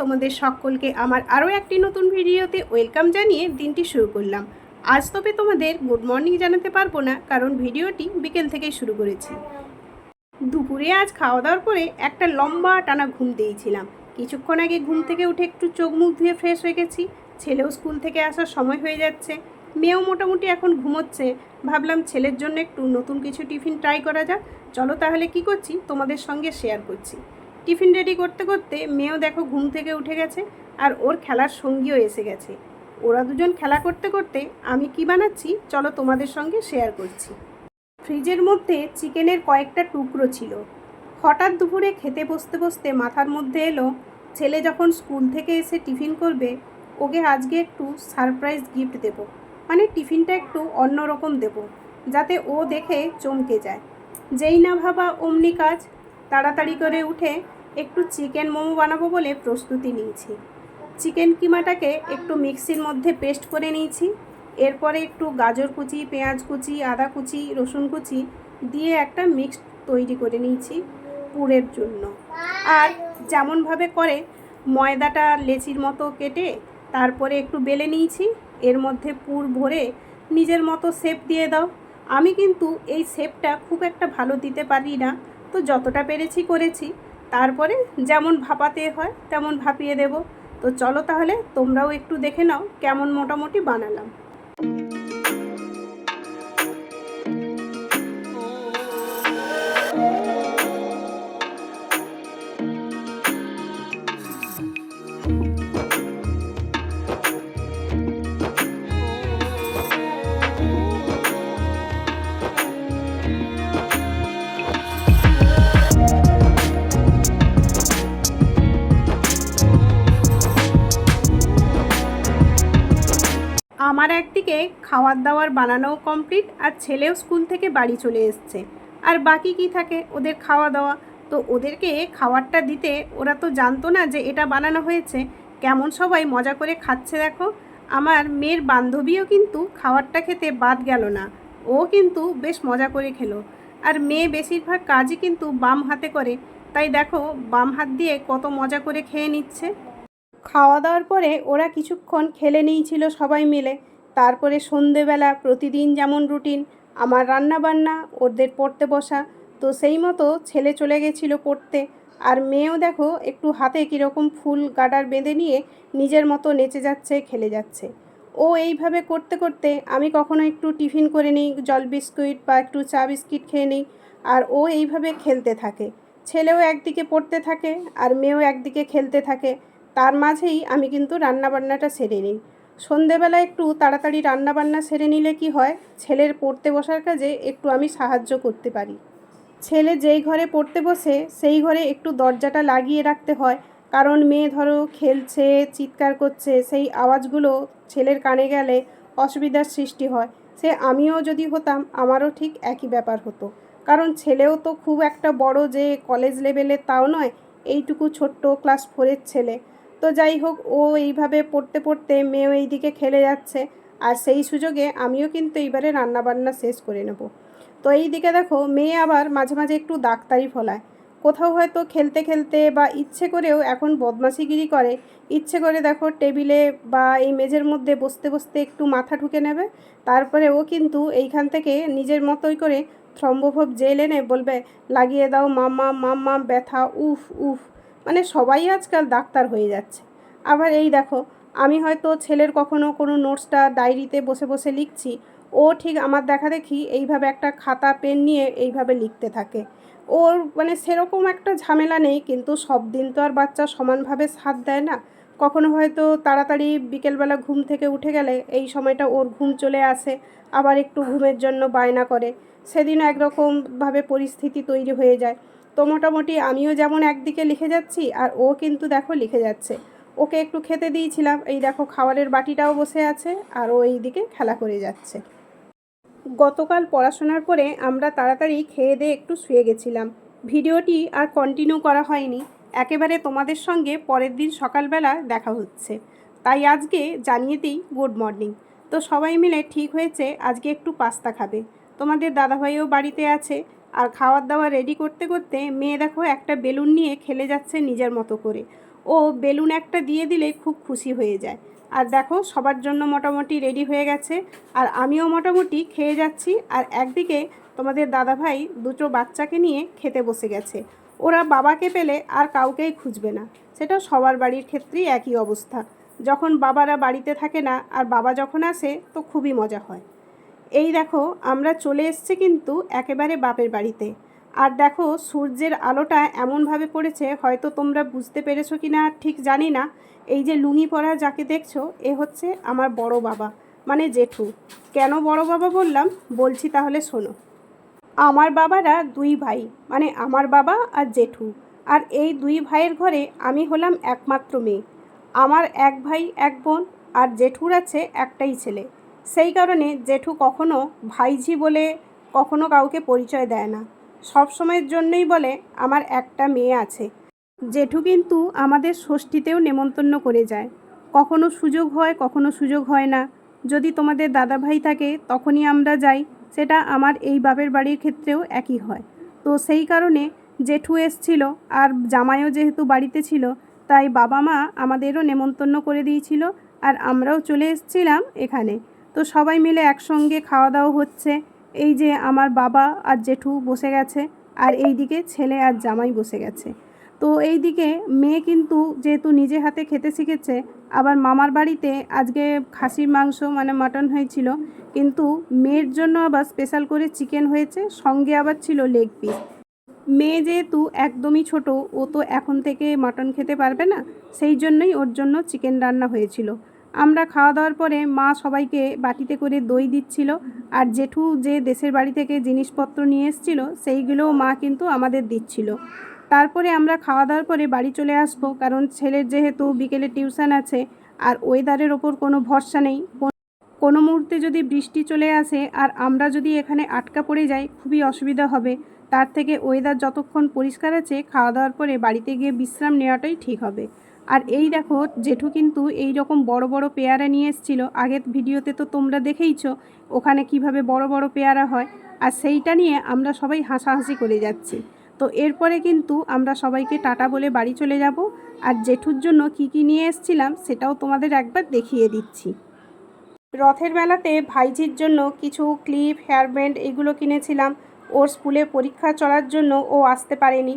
তোমাদের সকলকে আমার আরও একটি নতুন ভিডিওতে ওয়েলকাম জানিয়ে দিনটি শুরু করলাম। আজ তবে তোমাদের গুড মর্নিং জানাতে পারব না, কারণ ভিডিওটি বিকেল থেকেই শুরু করেছি। দুপুরে আজ খাওয়া দাওয়ার পরে একটা লম্বা টানা ঘুম দিয়েছিলাম। কিছুক্ষণ আগে ঘুম থেকে উঠে একটু চোখ মুখ ধুয়ে ফ্রেশ হয়ে গেছি। ছেলেও স্কুল থেকে আসার সময় হয়ে যাচ্ছে। মেয়েও মোটামুটি এখন ঘুমোচ্ছে। ভাবলাম ছেলের জন্য একটু নতুন কিছু টিফিন ট্রাই করা যাক। চলো তাহলে কি করছি? তোমাদের সঙ্গে শেয়ার করছি। টিফিন রেডি করতে করতে মেয়েও দেখো ঘুম থেকে উঠে গেছে আর ওর খেলার সঙ্গীও এসে গেছে। ওরা দুজন খেলা করতে করতে আমি কি বানাচ্ছি চলো তোমাদের সঙ্গে শেয়ার করছি। ফ্রিজের মধ্যে চিকেনের কয়েকটা টুকরো ছিল। হঠাৎ দুপুরে খেতে বসতে বসতে মাথার মধ্যে এলো, ছেলে যখন স্কুল থেকে এসে টিফিন করবে, ওকে আজকে একটু সারপ্রাইজ গিফট দেব। মানে টিফিনটা একটু অন্যরকম দেব, যাতে ও দেখে চমকে যায়। যেই না ভাবা, অমনি কাজ। তাড়াতাড়ি করে উঠে একটু চিকেন মোমো বানাবো বলে প্রস্তুতি নিয়েছি। চিকেন কিমাটাকে একটু মিক্সির মধ্যে পেস্ট করে নিয়েছি। এরপরে একটু গাজর কুচি, পেঁয়াজ কুচি, আদা কুচি, রসুন কুচি দিয়ে একটা মিক্স তৈরি করে নিয়েছি পুরের জন্য। আর যেমনভাবে করে ময়দাটা লেচির মতো কেটে তারপরে একটু বেলে নিয়েছি। এর মধ্যে পুর ভরে নিজের মতো শেপ দিয়ে দাও। আমি কিন্তু এই শেপটা খুব একটা ভালো দিতে পারি না। তো যতটা পেরেছি করেছি। তারপরে যেমন ভাপাতে হয়, তেমন ভাপিয়ে দেব। তো চলো তাহলে তোমরাও একটু দেখে নাও কেমন মোটামুটি বানালাম। আমার একদিকে খাওয়ার দাওয়ার বানানোও কমপ্লিট আর ছেলেও স্কুল থেকে বাড়ি চলে এসছে। আর বাকি কি থাকে? ওদের খাওয়া দাওয়া। তো ওদেরকে খাবারটা দিতে ওরা তো জানতো না যে এটা বানানো হয়েছে। কেমন সবাই মজা করে খাচ্ছে দেখো। আমার মেয়ের বান্ধবীও কিন্তু খাবারটা খেতে বাদ গেল না। ও কিন্তু বেশ মজা করে খেলো। আর মেয়ে বেশিরভাগ কাজই কিন্তু বাম হাতে করে। তাই দেখো, বাম হাত দিয়ে কত মজা করে খেয়ে নিচ্ছে। খাওয়া দাওয়ার পরে ওরা কিছুক্ষণ খেলে নিয়েছিল সবাই মিলে। তারপরে সন্ধেবেলা প্রতিদিন যেমন রুটিন, আমার রান্না বান্না ওদের পড়তে বসা। তো সেই মতো ছেলে চলে গেছিল পড়তে। আর মেয়েও দেখো একটু হাতে কীরকম ফুল গাডার বেঁধে নিয়ে নিজের মতো নেচে যাচ্ছে, খেলে যাচ্ছে। ও এইভাবে করতে করতে আমি কখনো একটু টিফিন করে নিই, জল বিস্কুট বা একটু চা বিস্কিট খেয়ে নিই। আর ও এইভাবে খেলতে থাকে। ছেলেও একদিকে পড়তে থাকে আর মেয়েও একদিকে খেলতে থাকে। তার মাঝেই আমি কিন্তু রান্নাবান্নাটা সেরে নিই। সন্ধেবেলা একটু তাড়াতাড়ি রান্নাবান্না সেরে নিলে কি হয়? ছেলের পড়তে বসার কাজে একটু আমি সাহায্য করতে পারি। ছেলে যেই ঘরে পড়তে বসে, সেই ঘরে একটু দরজাটা লাগিয়ে রাখতে হয়। কারণ মেয়ে ধরো খেলছে, চিৎকার করছে, সেই আওয়াজগুলো ছেলের কানে গেলে অসুবিধার সৃষ্টি হয়। সে আমিও যদি হতাম, আমারও ঠিক একই ব্যাপার হতো। কারণ ছেলেও তো খুব একটা বড় যে কলেজ লেভেলের তাও নয়, এইটুকু ছোট্ট ক্লাস ফোরের ছেলে। তো যাই হোক, ও এইভাবে পড়তে পড়তে মেয়েও এইদিকে খেলে যাচ্ছে। আর সেই সুযোগে আমিও কিন্তু এইবারে রান্নাবান্না শেষ করে নেব। তো এই দিকে দেখো, মেয়ে আবার মাঝে মাঝে একটু ডাক্তারি ফলায়। কোথাও হয়তো খেলতে খেলতে বা ইচ্ছে করেও এখন বদমাশিগিরি করে। ইচ্ছে করে দেখো টেবিলে বা এই মেঝের মধ্যে বসতে বসতে একটু মাথা ঢুকে নেবে। তারপরে ও কিন্তু এইখান থেকে নিজের মতোই করে থ্রম্বোভব জেল এনে বলবে, লাগিয়ে দাও মাম্মা মাম্মা, ব্যথা, উফ উফ। মানে সবাই আজকাল ডাক্তার হয়ে যাচ্ছে। আবার এই দেখো, আমি হয়তো ছেলের কখনো কোনো নোটসটা ডায়েরিতে বসে বসে লিখছি, ও ঠিক আমার দেখা দেখি এইভাবে একটা খাতা, পেন নিয়ে এইভাবে লিখতে থাকে। ওর মানে সেরকম একটা ঝামেলা নেই, কিন্তু সব দিন তো আর বাচ্চা সমানভাবে সাথ দেয় না। কখনো হয়তো তাড়াতাড়ি বিকেলবেলা ঘুম থেকে উঠে গেলে এই সময়টা ওর ঘুম চলে আসে, আবার একটু ঘুমের জন্য বায়না করে। সেদিন একরকমভাবে পরিস্থিতি তৈরি হয়ে যায়। তো মোটামুটি আমিও যেমন একদিকে লিখে যাচ্ছি আর ও কিন্তু দেখো লিখে যাচ্ছে। ওকে একটু খেতে দিয়েছিলাম, এই দেখো খাবারের বাটিটাও বসে আছে আর ও এই দিকে খেলা করে যাচ্ছে। গতকাল পড়াশোনার পরে আমরা তাড়াতাড়ি খেয়ে দিয়ে একটু শুয়ে গেছিলাম। ভিডিওটি আর কন্টিনিউ করা হয়নি। একেবারে তোমাদের সঙ্গে পরের দিন সকালবেলা দেখা হচ্ছে। তাই আজকে জানিয়ে দিই গুড মর্নিং তো সবাই মিলে ঠিক হয়েছে, আজকে একটু পাস্তা খাবে। তোমাদের দাদাভাইও বাড়িতে আছে আর খাওয়ার দাওয়া রেডি করতে করতে মেয়ে দেখো একটা বেলুন নিয়ে খেলে যাচ্ছে নিজের মতো করে। ও বেলুন একটা দিয়ে দিলে খুব খুশি হয়ে যায়। আর দেখো সবার জন্য মোটামুটি রেডি হয়ে গেছে। আর আমিও মোটামুটি খেয়ে যাচ্ছি। আর একদিকে তোমাদের দাদাভাই দুটো বাচ্চাকে নিয়ে খেতে বসে গেছে। ওরা বাবাকে পেলে আর কাউকেই খুঁজবে না। সেটা সবার বাড়ির ক্ষেত্রেই একই অবস্থা। যখন বাবারা বাড়িতে থাকে না আর বাবা যখন আসে, তো খুবই মজা হয়। এই দেখো, আমরা চলে এসেছি কিন্তু একেবারে বাপের বাড়িতে। আর দেখো, সূর্যের আলোটা এমনভাবে পড়েছে, হয়তো তোমরা বুঝতে পেরেছ কি না ঠিক জানি না। এই যে লুঙ্গি পরা যাকে দেখছ, এ হচ্ছে আমার বড় বাবা মানে জেঠু। কেন বড় বাবা বললাম? বলছি তাহলে শোনো। আমার বাবারা দুই ভাই মানে আমার বাবা আর জেঠু। আর এই দুই ভাইয়ের ঘরে আমি হলাম একমাত্র মেয়ে। আমার এক ভাই, এক বোন, আর জেঠুর আছে একটাই ছেলে। সেই কারণে জেঠু কখনো ভাইঝি বলে কখনো কাউকে পরিচয় দেয় না। সব সময়ের জন্যই বলে, আমার একটা মেয়ে আছে। জেঠু কিন্তু আমাদের ষষ্ঠীতেও নেমন্তন্ন করে যায়। কখনো সুযোগ হয়, কখনো সুযোগ হয় না। যদি তোমাদের দাদা ভাই থাকে, তখনই আমরা যাই। সেটা আমার এই বাপের বাড়ির ক্ষেত্রেও একই হয়। তো সেই কারণে জেঠু এসছিল, আর জামাইও যেহেতু বাড়িতে ছিল, তাই বাবা মা আমাদেরও নেমন্তন্ন করে দিয়েছিল, আর আমরাও চলে এসেছিলাম এখানে। তো সবাই মিলে একসঙ্গে খাওয়া দাওয়া হচ্ছে। এই যে আমার বাবা আর জেঠু বসে গেছে আর এই দিকে ছেলে আর জামাই বসে গেছে। তো এই দিকে মেয়ে কিন্তু যেহেতু নিজে হাতে খেতে শিখেছে, আবার মামার বাড়িতে আজকে খাসির মাংস মানে মাটন হয়েছিল, কিন্তু মেয়ের জন্য আবার স্পেশাল করে চিকেন হয়েছে, সঙ্গে আবার ছিল লেগ পিস মেয়ে যেহেতু একদমই ছোট, ও তো এখন থেকে মাটন খেতে পারবে না, সেই জন্যই ওর জন্য চিকেন রান্না হয়েছিল। আমরা খাওয়া দাওয়ার পরে মা সবাইকে বাটিতে করে দই দিচ্ছিল আর জেঠু যে দেশের বাড়ি থেকে জিনিসপত্র নিয়ে এসেছিল সেইগুলোও মা কিন্তু আমাদের দিচ্ছিল। তারপরে আমরা খাওয়া দাওয়ার পরে বাড়ি চলে আসব কারণ ছেলের যেহেতু বিকেলে টিউশন আছে আর ওয়েদারের ওপর কোনো ভরসা নেই। কোনো মুহূর্তে যদি বৃষ্টি চলে আসে আর আমরা যদি এখানে আটকা পড়ে যাই, খুবই অসুবিধা হবে। তার থেকে ওয়েদার যতক্ষণ পরিষ্কার আছে, খাওয়া দাওয়ার পরে বাড়িতে গিয়ে বিশ্রাম নেওয়াটাই ঠিক হবে। আর এই দেখো, জেঠু কিন্তু এই রকম বড় বড় পেয়ারা নিয়ে এসেছিল। আগের ভিডিওতে তো তোমরা দেখেইছো ওখানে কীভাবে বড় বড় পেয়ারা হয়। আর সেইটা নিয়ে আমরা সবাই হাসাহাসি করে যাচ্ছি। তো এরপরে কিন্তু আমরা সবাইকে টাটা বলে বাড়ি চলে যাব। আর জেঠুর জন্য কি কি নিয়ে এসেছিলাম সেটাও তোমাদের একবার দেখিয়ে দিচ্ছি। রথের মেলাতে ভাইঝির জন্য কিছু ক্লিপ, হেয়ার ব্যান্ড এগুলো কিনেছিলাম। ওর স্কুলে পরীক্ষা চলার জন্য ও আসতে পারেনি।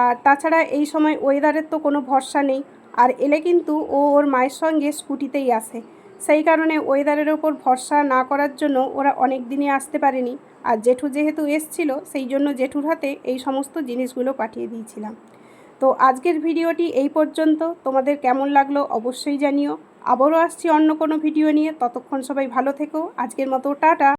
আর তাছাড়া এই সময় ওয়েদারের তো কোনো ভরসা নেই। আর এলে কিন্তু ও ওর মায়ের সঙ্গে স্কুটিতেই আসে। সেই কারণে ওয়েদারের ওপর ভরসা না করার জন্য ওরা অনেক দিনই আসতে পারেনি। আর জেঠু যেহেতু এসছিল, সেই জন্য জেঠুর হাতে এই সমস্ত জিনিসগুলো পাঠিয়ে দিয়েছিলাম। তো আজকের ভিডিওটি এই পর্যন্ত। তোমাদের কেমন লাগল অবশ্যই জানিও। আবারও আসছি অন্য কোনো ভিডিও নিয়ে। ততক্ষণ সবাই ভালো থেকো। আজকের মতো টাটা।